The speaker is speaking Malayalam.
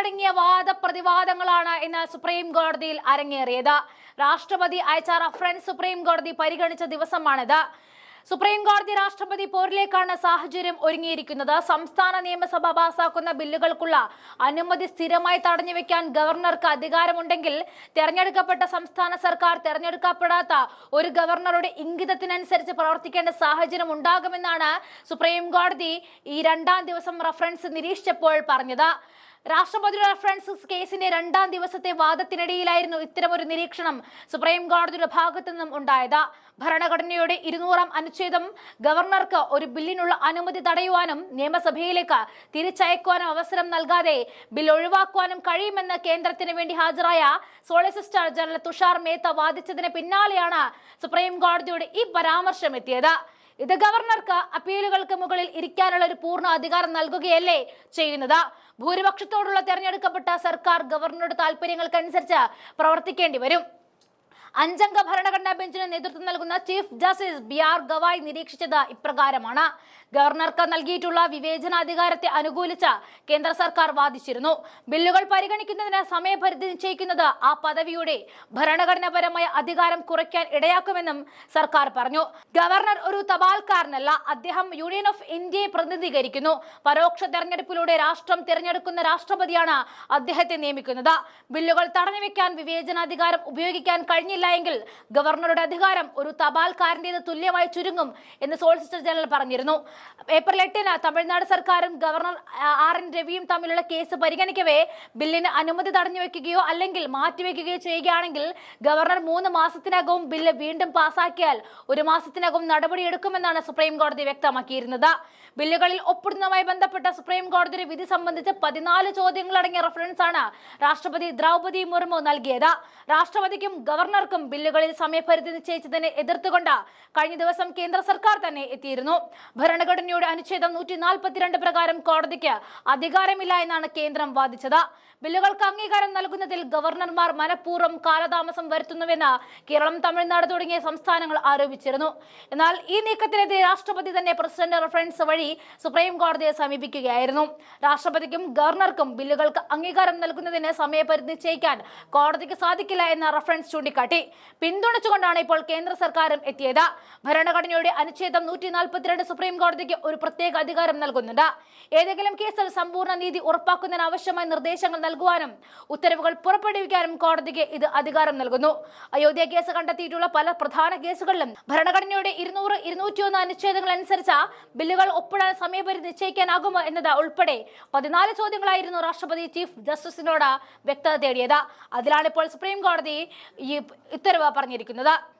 ഇരുന്നൂറിലടങ്ങിയ വാദപ്രതിവാദങ്ങളാണ് ഇന്ന് സുപ്രീം കോടതിയിൽ അരങ്ങേറിയത്. രാഷ്ട്രപതി അയച്ച റഫറൻസ് സുപ്രീം കോടതി പരിഗണിച്ച ദിവസമാണിത്. സുപ്രീം കോടതി രാഷ്ട്രപതി പോരിലേക്കാണ് സാഹചര്യം ഒരുങ്ങിയിരിക്കുന്നത്. സംസ്ഥാന നിയമസഭ പാസാക്കുന്ന ബില്ലുകൾക്കുള്ള അനുമതി സ്ഥിരമായി തടഞ്ഞുവെക്കാൻ ഗവർണർക്ക് അധികാരമുണ്ടെങ്കിൽ തെരഞ്ഞെടുക്കപ്പെട്ട സംസ്ഥാന സർക്കാർ തെരഞ്ഞെടുക്കപ്പെടാത്ത ഒരു ഗവർണറുടെ ഇംഗിതത്തിനനുസരിച്ച് പ്രവർത്തിക്കേണ്ട സാഹചര്യം ഉണ്ടാകുമെന്നാണ് സുപ്രീം കോടതി ഈ രണ്ടാം ദിവസം റഫറൻസ് നിരീക്ഷിച്ചപ്പോൾ പറഞ്ഞത്. രാഷ്ട്രപതിയുടെ റഫറൻസ് കേസിന്റെ രണ്ടാം ദിവസത്തെ വാദത്തിനിടയിലായിരുന്നു ഇത്തരമൊരു നിരീക്ഷണം സുപ്രീം കോടതിയുടെ ഭാഗത്തു നിന്നും ഉണ്ടായത്. ഭരണഘടനയുടെ ഇരുന്നൂറാം അനുച്ഛേദം ഗവർണർക്ക് ഒരു ബില്ലിനുള്ള അനുമതി തടയുവാനും നിയമസഭയിലേക്ക് തിരിച്ചയക്കുവാനും അവസരം നൽകാതെ ബിൽ ഒഴിവാക്കുവാനും കഴിയുമെന്ന് കേന്ദ്രത്തിന് വേണ്ടി ഹാജരായ സോളിസിറ്റർ ജനറൽ തുഷാർ മേത്ത വാദിച്ചതിന് പിന്നാലെയാണ് സുപ്രീം കോടതിയുടെ ഈ പരാമർശം എത്തിയത്. ഇത് ഗവർണർക്ക് അപ്പീലുകൾക്ക് മുകളിൽ ഇരിക്കാനുള്ള ഒരു പൂർണ അധികാരം നൽകുകയല്ലേ ചെയ്യുന്നത്? ഭൂരിപക്ഷത്തോടുള്ള തെരഞ്ഞെടുക്കപ്പെട്ട സർക്കാർ ഗവർണറുടെ താല്പര്യങ്ങൾക്കനുസരിച്ച് പ്രവർത്തിക്കേണ്ടി വരും. അഞ്ചംഗ ഭരണഘടനാ ബെഞ്ചിന് നേതൃത്വം നൽകുന്ന chief justice B R Gavai നിരീക്ഷിച്ചത് ഇപ്രകാരമാണ്. ഗവർണർക്ക് നൽകിയിട്ടുള്ള വിവേചനാധികാരത്തെ അനുകൂലിച്ച കേന്ദ്ര സർക്കാർ വാദിച്ചിരുന്നു. ബില്ലുകൾ പരിഗണിക്കുന്നതിന് സമയപരിധി നിശ്ചയിക്കുന്നത് ആ പദവിയുടെ ഭരണഘടനാപരമായ അധികാരം കുറയ്ക്കാൻ ഇടയാക്കുമെന്നും സർക്കാർ പറഞ്ഞു. ഗവർണർ ഒരു തപാൽക്കാരനല്ല അദ്ദേഹം യൂണിയൻ ഓഫ് ഇന്ത്യയെ പ്രതിനിധീകരിക്കുന്നു. പരോക്ഷ തെരഞ്ഞെടുപ്പിലൂടെ രാഷ്ട്രം തിരഞ്ഞെടുക്കുന്ന രാഷ്ട്രപതിയാണ് അദ്ദേഹത്തെ നിയമിക്കുന്നത്. ബില്ലുകൾ തടഞ്ഞുവെക്കാൻ വിവേചനാധികാരം ഉപയോഗിക്കാൻ കഴിഞ്ഞില്ല എങ്കിൽ ഗവർണറുടെ അധികാരം ഒരു തപാൽക്കാരന്റേത് തുല്യമായി ചുരുങ്ങും എന്ന് സോളിസിറ്റർ ജനറൽ പറഞ്ഞിരുന്നു. ഏപ്രിൽ എട്ടിന് തമിഴ്നാട് സർക്കാരും ഗവർണർ ആർ എൻ രവിയും തമ്മിലുള്ള കേസ് പരിഗണിക്കവേ ബില്ലിന് അനുമതി തടഞ്ഞുവെക്കുകയോ അല്ലെങ്കിൽ മാറ്റിവെക്കുകയോ ചെയ്യുകയാണെങ്കിൽ ഗവർണർ മൂന്ന് മാസത്തിനകവും ബില്ല് വീണ്ടും പാസാക്കിയാൽ ഒരു മാസത്തിനകം നടപടിയെടുക്കുമെന്നാണ് സുപ്രീം കോടതി വ്യക്തമാക്കിയിരുന്നത്. ബില്ലുകളിൽ ഒപ്പിടുന്നതുമായി ബന്ധപ്പെട്ട സുപ്രീം കോടതിയുടെ വിധി സംബന്ധിച്ച് പതിനാല് ചോദ്യങ്ങളടങ്ങിയ റഫറൻസ് ആണ് രാഷ്ട്രപതി ദ്രൗപദി മുർമു നൽകിയത്. രാഷ്ട്രപതിക്കും ഗവർണർക്കും ബില്ലുകളിൽ സമയപരിധി നിശ്ചയിച്ചതിനെ എതിർത്തുകൊണ്ട് കഴിഞ്ഞ ദിവസം കേന്ദ്ര സർക്കാർ തന്നെ എത്തിയിരുന്നു. ഭരണഘടനയുടെ അനുച്ഛേദം നൂറ്റി പ്രകാരം കോടതിക്ക് അധികാരമില്ല എന്നാണ് കേന്ദ്രം വാദിച്ചത്. ബില്ലുകൾക്ക് അംഗീകാരം നൽകുന്നതിൽ ഗവർണർമാർ മനഃപൂർവം കാലതാമസം വരുത്തുന്നുവെന്ന് കേരളം തമിഴ്നാട് തുടങ്ങിയ സംസ്ഥാനങ്ങൾ ആരോപിച്ചിരുന്നു. എന്നാൽ ഈ നീക്കത്തിനെതിരെ രാഷ്ട്രപതി തന്നെ പ്രസിഡന്റ് റഫറൻസ് വഴി സുപ്രീം കോടതിയെ സമീപിക്കുകയായിരുന്നു. രാഷ്ട്രപതിക്കും ഗവർണർക്കും ബില്ലുകൾക്ക് അംഗീകാരം നൽകുന്നതിന് സമയപരിധി നിശ്ചയിക്കാൻ കോടതിക്ക് സാധിക്കില്ല എന്ന റഫറൻസ് ചൂണ്ടിക്കാട്ടി. പിന്തുണച്ചുകൊണ്ടാണ് ഇപ്പോൾ കേന്ദ്ര സർക്കാരും എത്തിയത്. ഭരണഘടനയുടെ അനുച്ഛേദം നൂറ്റി നാൽപ്പത്തിരണ്ട് സുപ്രീം കോടതിക്ക് ഒരു പ്രത്യേക അധികാരം നൽകുന്നുണ്ട്. ഏതെങ്കിലും കേസിൽ സമ്പൂർണ നീതി ഉറപ്പാക്കുന്നതിന് ആവശ്യമായ നിർദ്ദേശങ്ങൾ നൽകുവാനും ഉത്തരവുകൾ പുറപ്പെടുവിക്കാനും കോടതിക്ക് ഇത് അധികാരം നൽകുന്നു. അയോധ്യ കേസ് കണ്ടെത്തിയിട്ടുള്ള പല പ്രധാന കേസുകളിലും ഭരണഘടനയുടെ ഇരുന്നൂറ് ഇരുന്നൂറ്റിയൊന്ന് അനുച്ഛേദങ്ങൾ അനുസരിച്ച് ബില്ലുകൾ ഒപ്പിടാൻ സമയപരിധി നിശ്ചയിക്കാനാകുമോ എന്നത് ഉൾപ്പെടെ പതിനാല് ചോദ്യങ്ങളായിരുന്നു രാഷ്ട്രപതി ചീഫ് ജസ്റ്റിസിനോട് വ്യക്തത തേടിയത്. അതിലാണ് ഇപ്പോൾ സുപ്രീം കോടതി ഈ ഉത്തരവ് പറഞ്ഞിരിക്കുന്നത്.